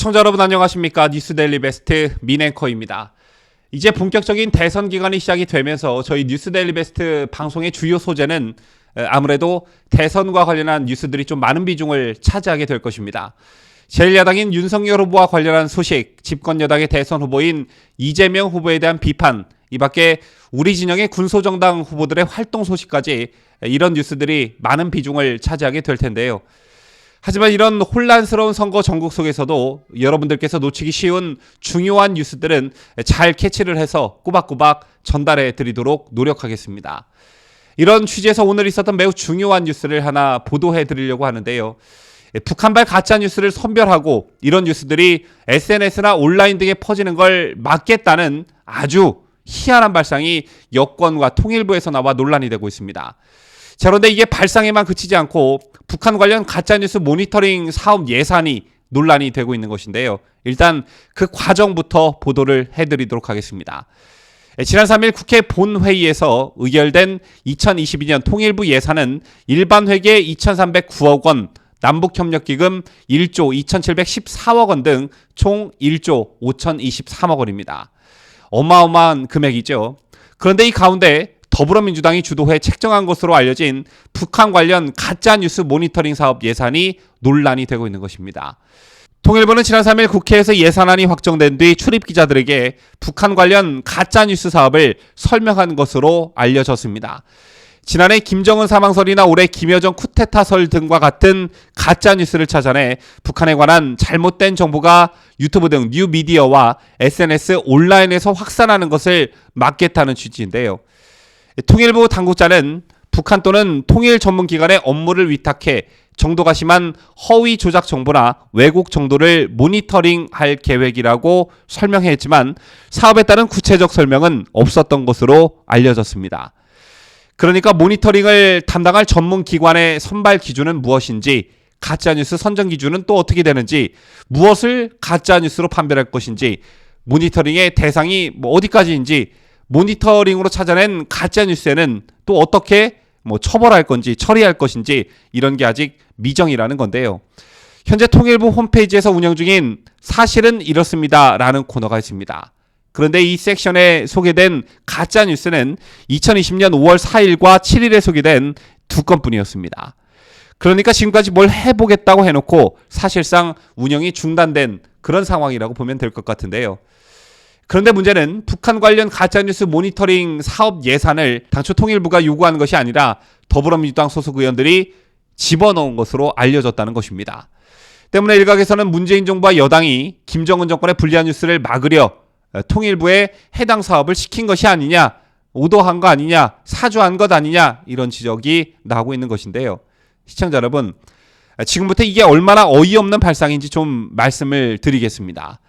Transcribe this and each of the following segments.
시청자 여러분 안녕하십니까 뉴스데일리 베스트 민앵커입니다. 이제 본격적인 대선 기간이 시작이 되면서 저희 뉴스데일리 베스트 방송의 주요 소재는 에, 아무래도 대선과 관련한 뉴스들이 좀 많은 비중을 차지하게 될 것입니다. 제1야당인 윤석열 후보와 관련한 소식, 집권 여당의 대선 후보인 이재명 후보에 대한 비판, 이 밖에 우리 진영의 군소정당 후보들의 활동 소식까지 이런 뉴스들이 많은 비중을 차지하게 될 텐데요. 하지만 이런 혼란스러운 선거 전국 속에서도 여러분들께서 놓치기 쉬운 중요한 뉴스들은 잘 캐치를 해서 꼬박꼬박 전달해 드리도록 노력하겠습니다. 이런 취지에서 오늘 있었던 매우 중요한 뉴스를 하나 보도해 드리려고 하는데요. 북한발 가짜 뉴스를 선별하고 이런 뉴스들이 SNS나 온라인 등에 퍼지는 걸 막겠다는 아주 희한한 발상이 여권과 통일부에서 나와 논란이 되고 있습니다. 자, 그런데 이게 발상에만 그치지 않고 북한 관련 가짜뉴스 모니터링 사업 예산이 논란이 되고 있는 것인데요. 일단 그 과정부터 보도를 해드리도록 하겠습니다. 예, 지난 3일 국회 본회의에서 의결된 2022년 통일부 예산은 일반 회계 2,309억 원, 남북협력기금 1조 2,714억 원 등 총 1조 5,023억 원입니다. 어마어마한 금액이죠. 그런데 이 가운데 더불어민주당이 주도해 책정한 것으로 알려진 북한 관련 가짜 뉴스 모니터링 사업 예산이 논란이 되고 있는 것입니다. 통일부는 지난 3일 국회에서 예산안이 확정된 뒤 출입 기자들에게 북한 관련 가짜 뉴스 사업을 설명한 것으로 알려졌습니다. 지난해 김정은 사망설이나 올해 김여정 쿠데타설 등과 같은 가짜 뉴스를 찾아내 북한에 관한 잘못된 정보가 유튜브 등 뉴미디어와 SNS 온라인에서 확산하는 것을 막겠다는 취지인데요. 통일부 당국자는 북한 또는 통일 전문 기관의 업무를 위탁해 정도가 심한 허위 조작 정보나 왜곡 정도를 모니터링할 계획이라고 설명했지만 사업에 따른 구체적 설명은 없었던 것으로 알려졌습니다. 그러니까 모니터링을 담당할 전문 기관의 선발 기준은 무엇인지 가짜뉴스 선정 기준은 또 어떻게 되는지 무엇을 가짜뉴스로 판별할 것인지 모니터링의 대상이 뭐 어디까지인지 모니터링으로 찾아낸 가짜 뉴스에는 또 어떻게 뭐 처벌할 건지 처리할 것인지 이런 게 아직 미정이라는 건데요. 현재 통일부 홈페이지에서 운영 중인 사실은 이렇습니다라는 코너가 있습니다. 그런데 이 섹션에 소개된 가짜 뉴스는 2020년 5월 4일과 7일에 소개된 두 건뿐이었습니다. 그러니까 지금까지 뭘 해보겠다고 해놓고 사실상 운영이 중단된 그런 상황이라고 보면 될 것 같은데요. 그런데 문제는 북한 관련 가짜뉴스 모니터링 사업 예산을 당초 통일부가 요구한 것이 아니라 더불어민주당 소속 의원들이 집어넣은 것으로 알려졌다는 것입니다. 때문에 일각에서는 문재인 정부와 여당이 김정은 정권의 불리한 뉴스를 막으려 통일부에 해당 사업을 시킨 것이 아니냐, 오도한 거 아니냐, 사주한 것 아니냐 이런 지적이 나오고 있는 것인데요. 시청자 여러분, 지금부터 이게 얼마나 어이없는 발상인지 좀 말씀을 드리겠습니다.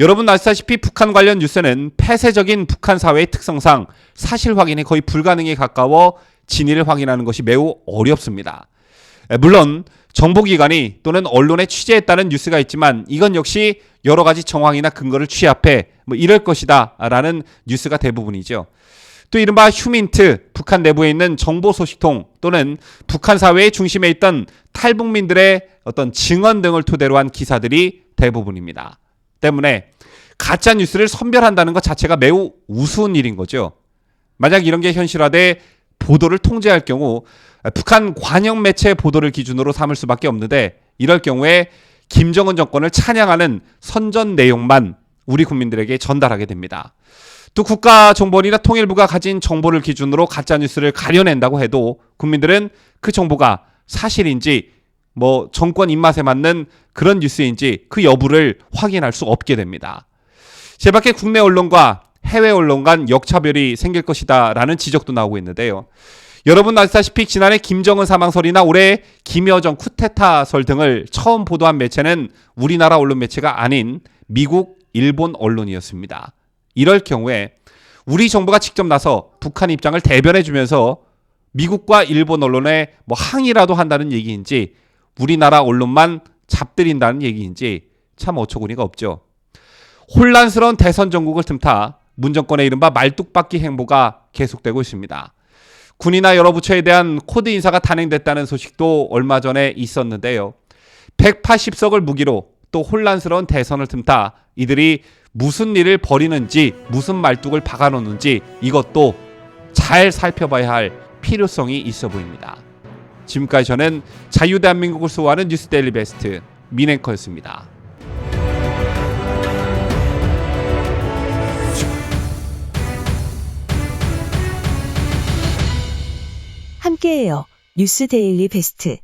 여러분 아시다시피 북한 관련 뉴스는 폐쇄적인 북한 사회의 특성상 사실 확인이 거의 불가능에 가까워 진위를 확인하는 것이 매우 어렵습니다. 물론 정보기관이 또는 언론에 취재했다는 뉴스가 있지만 이건 역시 여러 가지 정황이나 근거를 취합해 뭐 이럴 것이다 라는 뉴스가 대부분이죠. 또 이른바 휴민트, 북한 내부에 있는 정보 소식통 또는 북한 사회의 중심에 있던 탈북민들의 어떤 증언 등을 토대로 한 기사들이 대부분입니다. 때문에 가짜 뉴스를 선별한다는 것 자체가 매우 우스운 일인 거죠. 만약 이런 게 현실화돼 보도를 통제할 경우 북한 관영 매체 보도를 기준으로 삼을 수밖에 없는데 이럴 경우에 김정은 정권을 찬양하는 선전 내용만 우리 국민들에게 전달하게 됩니다. 또 국가 정보원이나 통일부가 가진 정보를 기준으로 가짜 뉴스를 가려낸다고 해도 국민들은 그 정보가 사실인지 뭐 정권 입맛에 맞는 그런 뉴스인지 그 여부를 확인할 수 없게 됩니다. 제밖에 국내 언론과 해외 언론 간 역차별이 생길 것이다 라는 지적도 나오고 있는데요. 여러분 아시다시피 지난해 김정은 사망설이나 올해 김여정 쿠데타설 등을 처음 보도한 매체는 우리나라 언론 매체가 아닌 미국, 일본 언론이었습니다. 이럴 경우에 우리 정부가 직접 나서 북한 입장을 대변해 주면서 미국과 일본 언론에 뭐 항의라도 한다는 얘기인지 우리나라 언론만 잡들인다는 얘기인지 참 어처구니가 없죠. 혼란스러운 대선 전국을 틈타 문 정권의 이른바 말뚝박기 행보가 계속되고 있습니다. 군이나 여러 부처에 대한 코드 인사가 단행됐다는 소식도 얼마 전에 있었는데요. 180석을 무기로 또 혼란스러운 대선을 틈타 이들이 무슨 일을 벌이는지 무슨 말뚝을 박아놓는지 이것도 잘 살펴봐야 할 필요성이 있어 보입니다. 지금까지 저는 자유대한민국을 수호하는 뉴스데일리 베스트 민앵커였습니다. 함께해요. 뉴스 데일리 베스트.